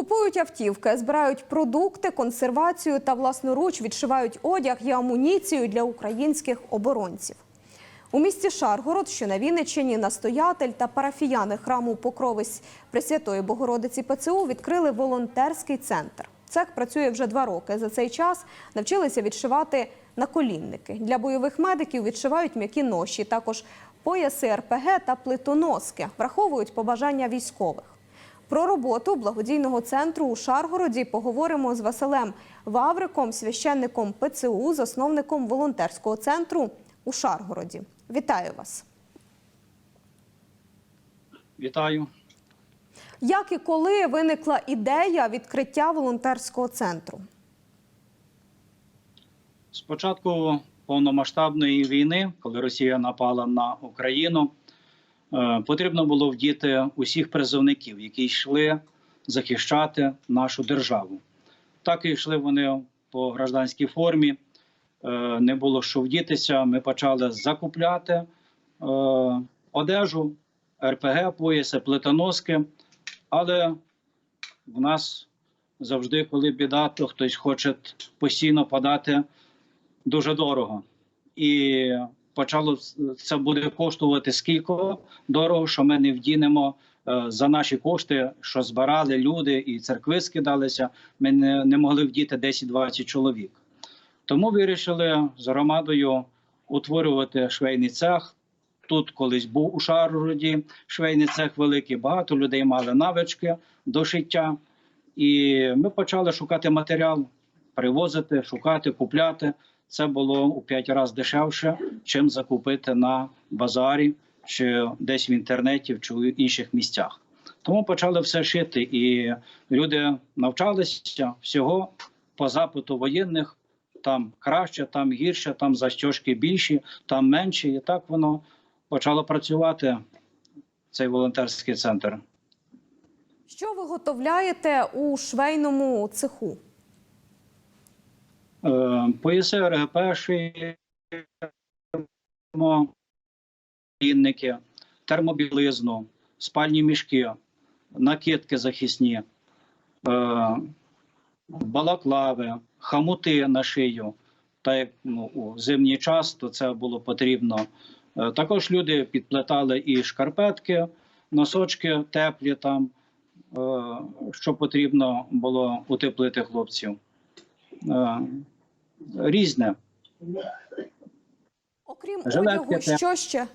Купують автівки, збирають продукти, консервацію та власноруч відшивають одяг і амуніцію для українських оборонців. У місті Шаргород, що на Вінниччині, настоятель та парафіяни храму Покровись Пресвятої Богородиці ПЦУ відкрили волонтерський центр. Цех працює вже два роки. За цей час навчилися відшивати наколінники. Для бойових медиків відшивають м'які ноші, також пояси РПГ та плитоноски, враховують побажання військових. Про роботу благодійного центру у Шаргороді поговоримо з Василем Вавриком, священником ПЦУ, засновником волонтерського центру у Шаргороді. Вітаю вас! Вітаю. Як і коли виникла ідея відкриття волонтерського центру? З початку повномасштабної війни, коли Росія напала на Україну, потрібно було вдіти усіх призовників, які йшли захищати нашу державу. Так і йшли вони по гражданській формі. Е, Не було що вдітися. Ми почали закупляти е, одежу, РПГ, пояси, плитоноски. Але в нас завжди, коли біда, то хтось хоче постійно подати дуже дорого. І почало це буде коштувати скільки дорого, що ми не вдінемо е, за наші кошти, що збирали люди і церкви скидалися. Ми не, не могли вдіти 10-20 чоловік. Тому вирішили з громадою утворювати швейний цех. Тут колись був у Шаргороді швейний цех великий, багато людей мали навички до шиття. І ми почали шукати матеріал, привозити, шукати, купляти. Це було у 5 разів дешевше, чим закупити на базарі чи десь в інтернеті чи в інших місцях. Тому почали все шити, і люди навчалися всього по запиту воєнних. Там краще, там гірше, там застіжки більші, там менші. І так воно почало працювати. Цей волонтерський центр. Що виготовляєте у швейному цеху? Е, Пояси РГП термобілизну, спальні мішки, накидки захисні, е, балаклави, хамути на шию. Та як ну, у зимній час, то це було потрібно. Е, Також люди підплетали і шкарпетки, носочки теплі там, що потрібно було утеплити хлопців. Е, Різне. Окрім Жилетки одягу, теплі. що ще?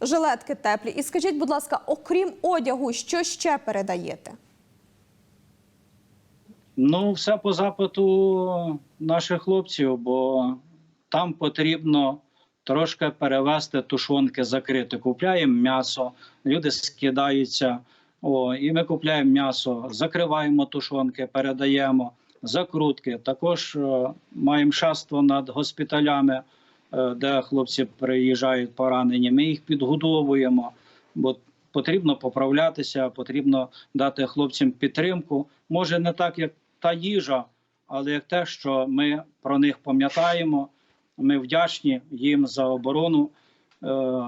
Жилетки теплі. І скажіть, будь ласка, окрім одягу, що ще передаєте? Ну, все по запиту наших хлопців, бо там потрібно трошки перевести тушонки закрити. Купляємо м'ясо, люди скидаються. О, і ми купляємо м'ясо, закриваємо тушонки, передаємо закрутки. Також е, маємо шаство над госпіталями, е, де хлопці приїжджають поранені. Ми їх підгодовуємо, бо потрібно поправлятися, потрібно дати хлопцям підтримку. Може, не так, як та їжа, але як те, що ми про них пам'ятаємо. Ми вдячні їм за оборону. Е,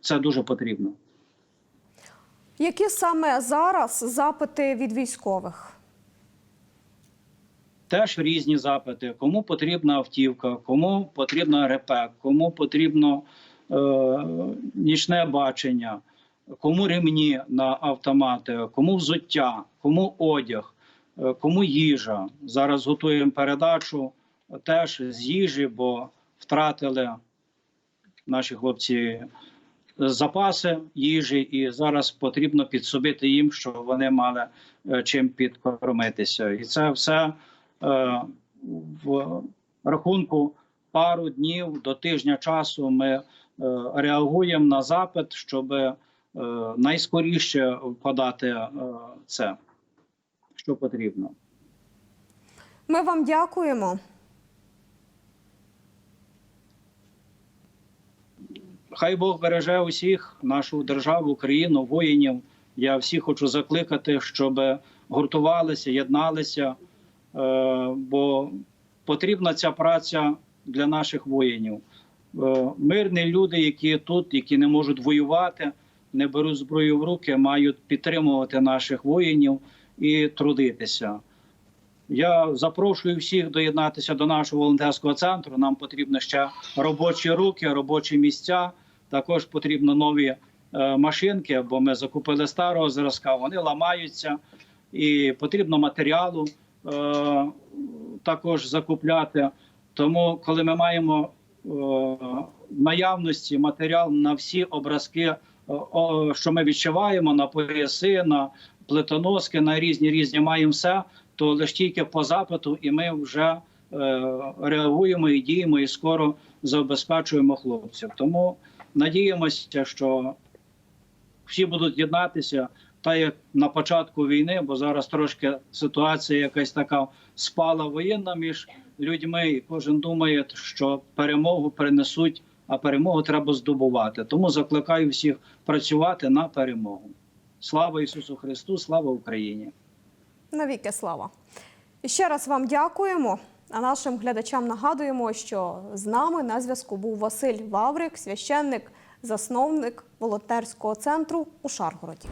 Це дуже потрібно. Які саме зараз запити від військових? Теж різні запити. Кому потрібна автівка, кому потрібна РП, кому потрібно е, нічне бачення, кому ремні на автомати, кому взуття, кому одяг, е, кому їжа. Зараз готуємо передачу теж з їжі, бо втратили наші хлопці запаси їжі, і зараз потрібно підсобити їм, щоб вони мали е, чим підкормитися. І це все в рахунку пару днів до тижня часу ми е, реагуємо на запит, щоб е, найскоріше подати е, це, що потрібно. Ми вам дякуємо. Хай Бог береже усіх, нашу державу, Україну, воїнів. Я всіх хочу закликати, щоб гуртувалися, єдналися, е, бо потрібна ця праця для наших воїнів. Е, Мирні люди, які тут, які не можуть воювати, не беруть зброю в руки, мають підтримувати наших воїнів і трудитися. Я запрошую всіх доєднатися до нашого волонтерського центру. Нам потрібні ще робочі руки, робочі місця. Також потрібно нові е, машинки, бо ми закупили старого зразка, вони ламаються, і потрібно матеріалу е, також закупляти. Тому, коли ми маємо е, в наявності матеріал на всі образки, е, що ми відчуваємо на пояси, на плитоноски, на різні різні маємо все, то лише тільки по запиту, і ми вже е, реагуємо і діємо, і скоро забезпечуємо хлопців. Тому надіємося, що всі будуть єднатися, та як на початку війни, бо зараз трошки ситуація якась така спала воєнна між людьми, і кожен думає, що перемогу принесуть, а перемогу треба здобувати. Тому закликаю всіх працювати на перемогу. Слава Ісусу Христу, слава Україні! Навіки слава. І ще раз вам дякуємо. А нашим глядачам нагадуємо, що з нами на зв'язку був Василь Ваврик, священник, засновник волонтерського центру у Шаргороді.